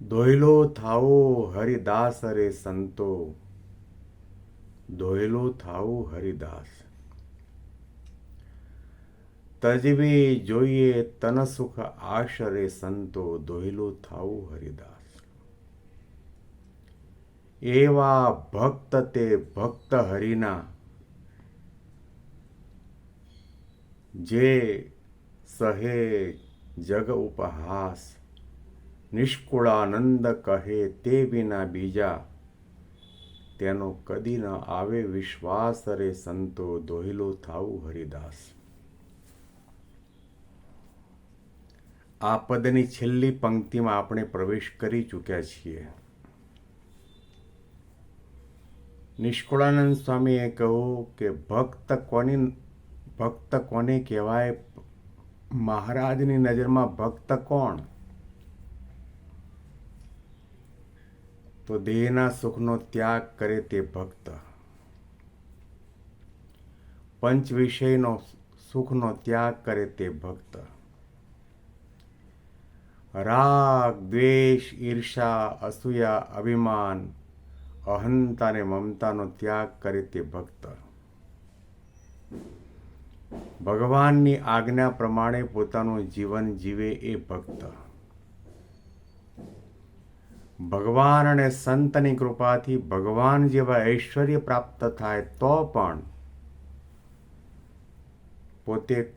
દોયલો થાવો હરિદાસ રે સંતો. દોયલો થાવું હરિદાસ. તજવી જોઈએ તન સુખ આશરે સંતો દોયલો થાવું હરિદાસ. એવા ભક્ત તે ભક્ત હરિના, જે સહે જગ ઉપહાસ નિષ્કુળાનંદ કહે તે વિના બીજા તેનો કદી ન આવે વિશ્વાસ રે સંતો દોહિલો થાવું હરિદાસ. આ પદની છેલ્લી પંક્તિમાં આપણે પ્રવેશ કરી ચૂક્યા છીએ. નિષ્કુળાનંદ સ્વામીએ કહ્યું કે ભક્ત કોની, ભક્ત કોને કહેવાય? મહારાજની નજરમાં ભક્ત કોણ? તો દેહના સુખનો ત્યાગ કરે તે ભક્ત. પંચ વિષયનો સુખનો ત્યાગ કરે તે ભક્ત. રાગ, દ્વેષ, ઈર્ષા, અસૂયા, અભિમાન, અહંતા અને મમતાનો ત્યાગ કરે તે ભક્ત. ભગવાનની આજ્ઞા પ્રમાણે પોતાનું જીવન જીવે એ ભક્ત. ભગવાન અને સંતની કૃપાથી ભગવાન જેવા ઐશ્વર્ય પ્રાપ્ત થાય તો પણ પોતે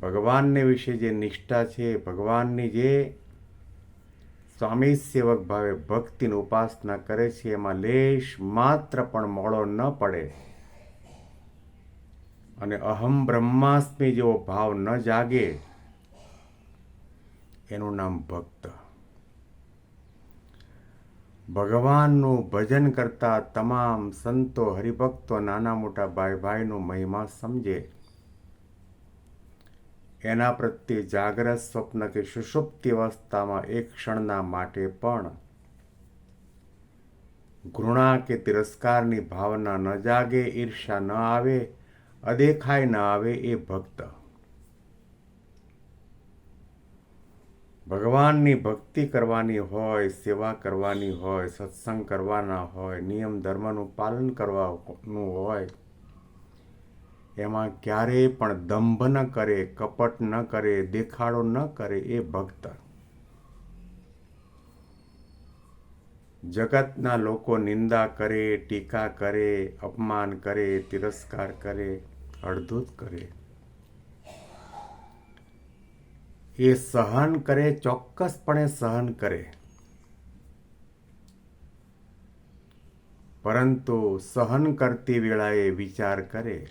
ભગવાનને વિશે જે નિષ્ઠા છે, ભગવાનની જે સ્વામી સેવક ભાવે ભક્તિની ઉપાસના કરે છે, એમાં લેશ માત્ર પણ મોડો ન પડે. અને અહમ બ્રહ્માસ્મી જેવો ભાવ ન જાગે, એનું નામ ભક્ત. ભગવાનનું ભજન કરતા તમામ સંતો હરિભક્તો નાના મોટા ભાઈ ભાઈનો મહિમા સમજે. એના પ્રત્યે જાગ્રત સ્વપ્ન કે સુષુપ્તિ અવસ્થામાં એક ક્ષણના માટે પણ. ઘૃણા કે તિરસ્કારની ભાવના ન જાગે ઈર્ષા ન આવે, અદેખાય ન આવે એ ભક્ત. ભગવાનની ભક્તિ કરવાની હોય, સેવા કરવાની હોય, સત્સંગ કરવાના હોય, નિયમ ધર્મનું પાલન કરવાનું હોય, એમાં ક્યારેય પણ દંભ ન કરે, કપટ ન કરે, દેખાડો ન કરે એ ભક્ત. જગતના લોકો નિંદા કરે, ટીકા કરે, અપમાન કરે, તિરસ્કાર કરે અડધૂત કરે. એ સહન કરે, ચોક્કસપણે સહન કરે. પરંતુ સહન કરતી વેળાએ વિચાર કરે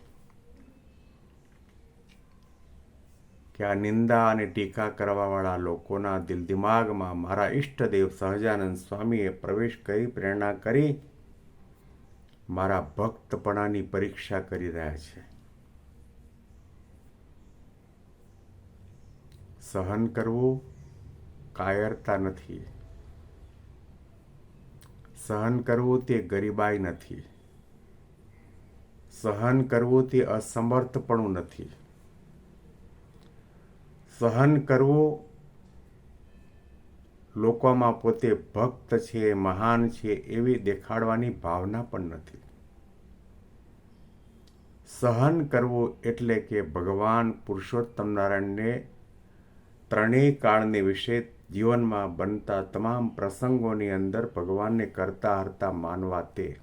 કે આ નિંદા અને ટીકા કરવાવાળા લોકોના દિલ દિમાગમાં મારા ઈષ્ટદેવ સહજાનંદ સ્વામીએ પ્રવેશ કરી પ્રેરણા કરી, મારા ભક્તપણાની પરીક્ષા કરી રહ્યા છે. સહન કરવું કાયરતા નથી. સહન કરવું તે ગરીબાઈ નથી. સહન કરવું તે અસમર્થપણું નથી. સહન કરવું લોકોમાં પોતે ભક્ત છે, મહાન છે એવી દેખાડવાની ભાવના પણ નથી. સહન કરવું એટલે કે ભગવાન પુરુષોત્તમ નારાયણને ત્રણેય વિશે જીવનમાં બનતા તમામ પ્રસંગોની અંદર ભગવાનને કરતા હરતા માનવા તે.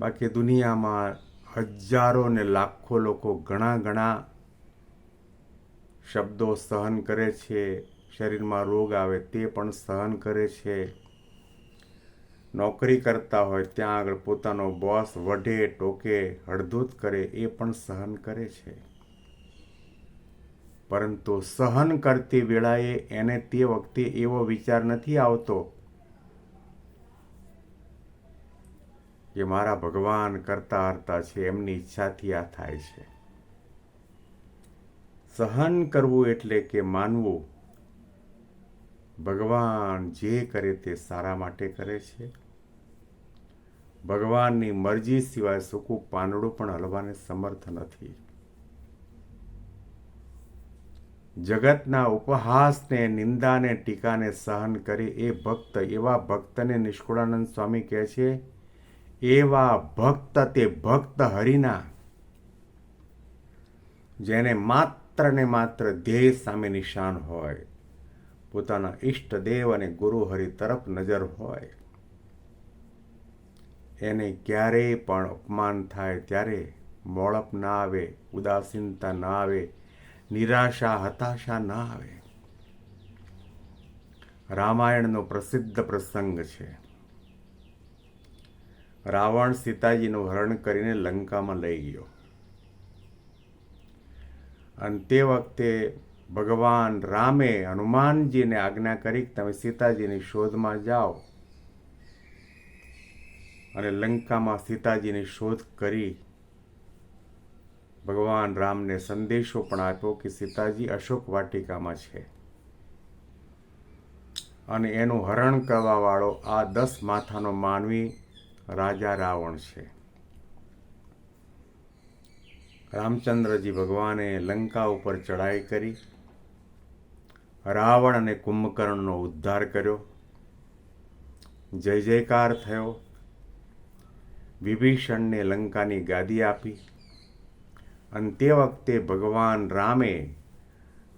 બાકી દુનિયામાં હજારો ને લાખો લોકો ઘણા ઘણા શબ્દો સહન કરે છે, શરીરમાં રોગ આવે તે પણ સહન કરે છે. નોકરી કરતા હોય ત્યાં આગળ પોતાનો બોસ વઢે, ટોકે હળધૂત કરે એ પણ સહન કરે છે. પરંતુ સહન કરતી વેળાએ એને તે વખતે એવો વિચાર નથી આવતો કે મારા ભગવાન કરતા હરતા છે, એમની ઈચ્છાથી આ થાય છે. સહન કરવું એટલે કે માનવું, ભગવાન જે કરે તે સારા માટે કરે છે. ભગવાનની મરજી સિવાય સૂકું પાંદડું પણ હલવાને સમર્થ નથી. જગતના ઉપહાસને, નિંદાને, ટીકાને સહન કરે એ ભક્ત, એવા ભક્તને નિષ્કુળાનંદ સ્વામી કહે છે, એવા ભક્ત તે ભક્ત હરિના. જેને માત્ર ને માત્ર ધ્યેય સામે નિશાન હોય, પોતાના ઈષ્ટદેવ અને ગુરુ હરિ તરફ નજર હોય. એને ક્યારેય પણ અપમાન થાય ત્યારે મોળપ ના આવે, ઉદાસીનતા ના આવે નિરાશા, હતાશા ના આવે. રામાયણનો પ્રસિદ્ધ પ્રસંગ છે. રાવણ સીતાજીનું હરણ કરીને લંકામાં લઈ ગયો. અને તે વખતે ભગવાન રામે હનુમાનજીને આજ્ઞા કરી તમે સીતાજીની શોધમાં જાઓ. અને લંકામાં સીતાજીની શોધ કરી ભગવાન રામને સંદેશો પણ આપ્યો કે સીતાજી અશોક વાટિકામાં છે. અને એનું હરણ કરવાવાળો આ દસ માથાનો માનવી રાજા રાવણ છે. રામચંદ્રજી ભગવાને લંકા ઉપર ચઢાઈ કરી, રાવણ અને કુંભકર્ણનો ઉદ્ધાર કર્યો. જય જયકાર થયો. વિભીષણને લંકાની ગાદી આપી. અને તે વખતે ભગવાન રામે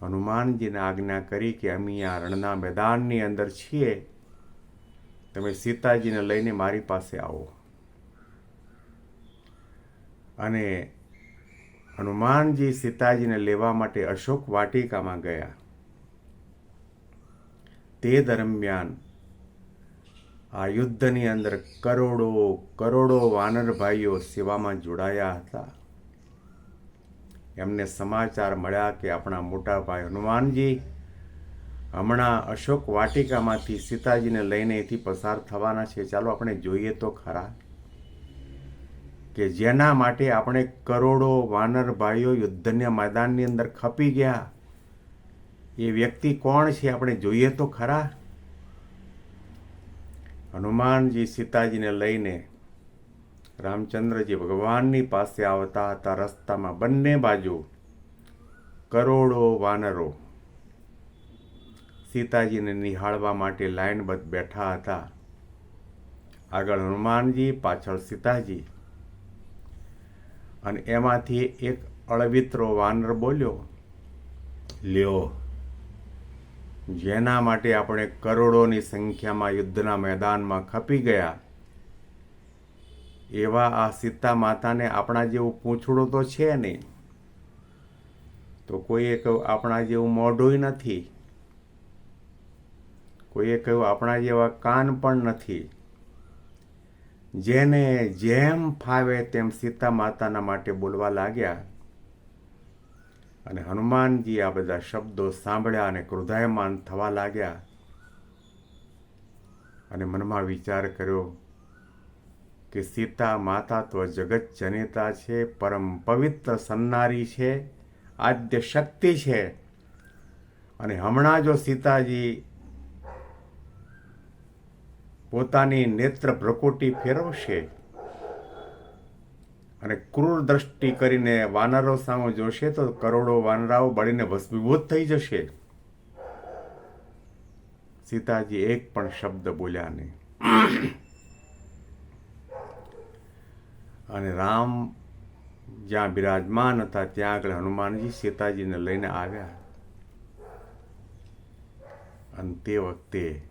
હનુમાનજીને આજ્ઞા કરી કે અમે આ રણના મેદાનની અંદર છીએ. તમે સીતાજીને લઈને મારી પાસે આવો. અને હનુમાનજી સીતાજીને લેવા માટે અશોક વાટિકામાં ગયા. તે દરમિયાન આ યુદ્ધની અંદર કરોડો કરોડો વાનર ભાઈઓ સેવામાં જોડાયા હતા. એમને સમાચાર મળ્યા કે આપણા મોટા ભાઈ હનુમાનજી હમણાં અશોક વાટિકામાંથી સીતાજીને લઈને અહીંથી પસાર થવાના છે. ચાલો આપણે જોઈએ તો ખરા કે જેના માટે આપણે કરોડો વાનર ભાઈઓ યુદ્ધના મેદાનની અંદર ખપી ગયા. એ વ્યક્તિ કોણ છે આપણે જોઈએ તો ખરા? હનુમાનજી સીતાજીને લઈને રામચંદ્રજી ભગવાનની પાસે આવતા હતા રસ્તામાં બંને બાજુ કરોડો વાનરો સીતાજીને નિહાળવા માટે લાઇનબદ્ધ બેઠા હતા. આગળ હનુમાનજી, પાછળ સીતાજી. અને એમાંથી એક અળવિત્રો વાનર બોલ્યો, લ્યો, જેના માટે આપણે કરોડોની સંખ્યામાં યુદ્ધના મેદાનમાં ખપી ગયા એવા આ સીતા માતાને આપણા જેવું પૂંછડું તો છે નહીં. તો કોઈએ કહ્યું, આપણા જેવું મોઢું નથી. કોઈએ કહ્યું, આપણા જેવા કાન પણ નથી. જેને જેમ ફાવે તેમ સીતા માતાના માટે બોલવા લાગ્યા. અને હનુમાનજી આ બધા શબ્દો સાંભળ્યા અને ક્રોધાયમાન થવા લાગ્યા. અને મનમાં વિચાર કર્યો કે સીતા માતા તો જગત જનેતા છે, પરમ પવિત્ર સન્નારી છે, આદ્ય શક્તિ છે. અને હમણાં જો સીતાજી પોતાની નેત્ર પ્રકૃતિ ફેરવશે અને ક્રૂર દ્રષ્ટિ કરીને વાનરો સામે જોશે, તો કરોડો વાનરાઓ બળીને ભસ્મીભૂત થઈ જશે. સીતાજી એક પણ શબ્દ બોલ્યા નહીં. અને રામ જ્યાં બિરાજમાન હતા, ત્યાં આગળ હનુમાનજી સીતાજીને લઈને આવ્યા. અને તે વખતે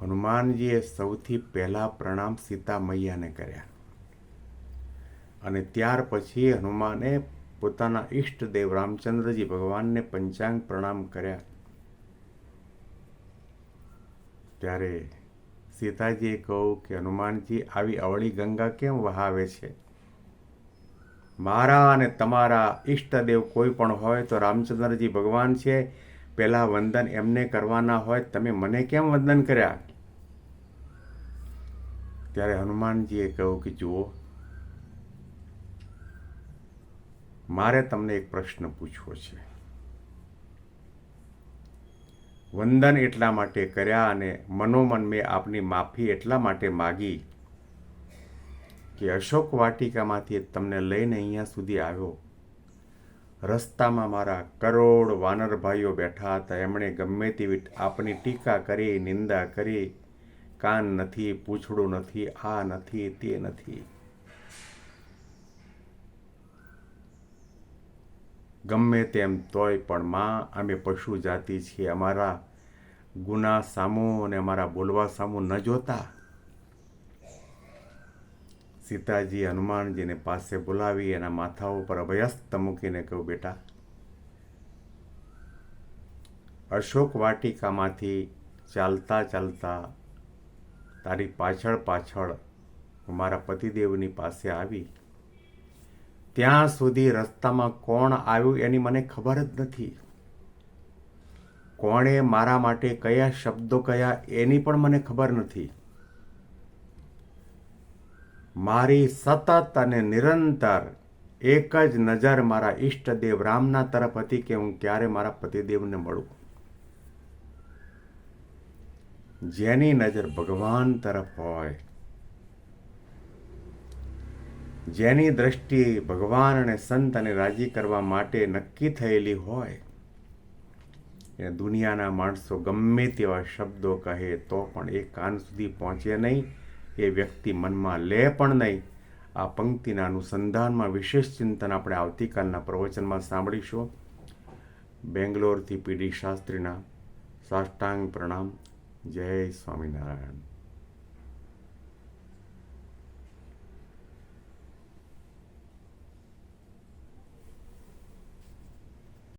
હનુમાનજીએ સૌથી પહેલા પ્રણામ સીતા મૈયાને કર્યા. અને ત્યાર પછી હનુમાને પોતાના ઈષ્ટદેવ રામચંદ્રજી ભગવાનને પંચાંગ પ્રણામ કર્યા. ત્યારે સીતાજીએ કહું કે, હનુમાનજી, આવી અવળી ગંગા કેમ વહાવે છે? મારા અને તમારા ઈષ્ટદેવ કોઈ પણ હોય તો રામચંદ્રજી ભગવાન છે. પહેલાં વંદન એમને કરવાના હોય. તમે મને કેમ વંદન કર્યા? ત્યારે હનુમાનજીએ કહ્યું કે, જુઓ, મારે તમને એક પ્રશ્ન પૂછવો છે. વંદન એટલા માટે કર્યા અને મનોમન મેં આપની માફી એટલા માટે માગી કે અશોક વાટિકામાંથી તમને લઈને અહીંયા સુધી આવ્યો. રસ્તામાં મારા કરોડ વાનર ભાઈઓ બેઠા હતા. એમણે ગમે તેવી આપની ટીકા કરી, નિંદા કરી. કાન નથી, પૂછડું નથી, આ નથી, તે નથી. ગમે તેમ તોય પણ માં અમે પશુ જાતિ છીએ. અમારા ગુના સામું અને અમારા બોલવા સામું ન જોતા. સીતાજી હનુમાનજીને પાસે બોલાવી એના માથા ઉપર અભયસ્ત મૂકીને કહ્યું, બેટા, અશોક વાટિકામાંથી ચાલતા ચાલતા તારી પાછળ પાછળ મારા પતિદેવની પાસે આવી ત્યાં સુધી રસ્તામાં કોણ આવ્યું એની મને ખબર જ નથી. કોણે મારા માટે કયા શબ્દો કયા એની પણ મને ખબર નથી. મારી સતત અને નિરંતર એક જ નજર મારા ઈષ્ટદેવ રામના તરફ હતી કે હું ક્યારે મારા પતિદેવને મળું. જેની નજર ભગવાન તરફ હોય જેની દ્રષ્ટિએ ભગવાન અને સંતને રાજી કરવા માટે નક્કી થયેલી હોય, એ દુનિયાના માણસો ગમે તેવા શબ્દો કહે તો પણ એ કાન સુધી પહોંચે નહીં, એ વ્યક્તિ મનમાં લે પણ નહીં. આ પંક્તિના અનુસંધાનમાં વિશેષ ચિંતન આપણે આવતીકાલના પ્રવચનમાં સાંભળીશું. બેંગ્લોરથી પીડી શાસ્ત્રીના સાષ્ટાંગ પ્રણામ. જય સ્વામિનારાયણ.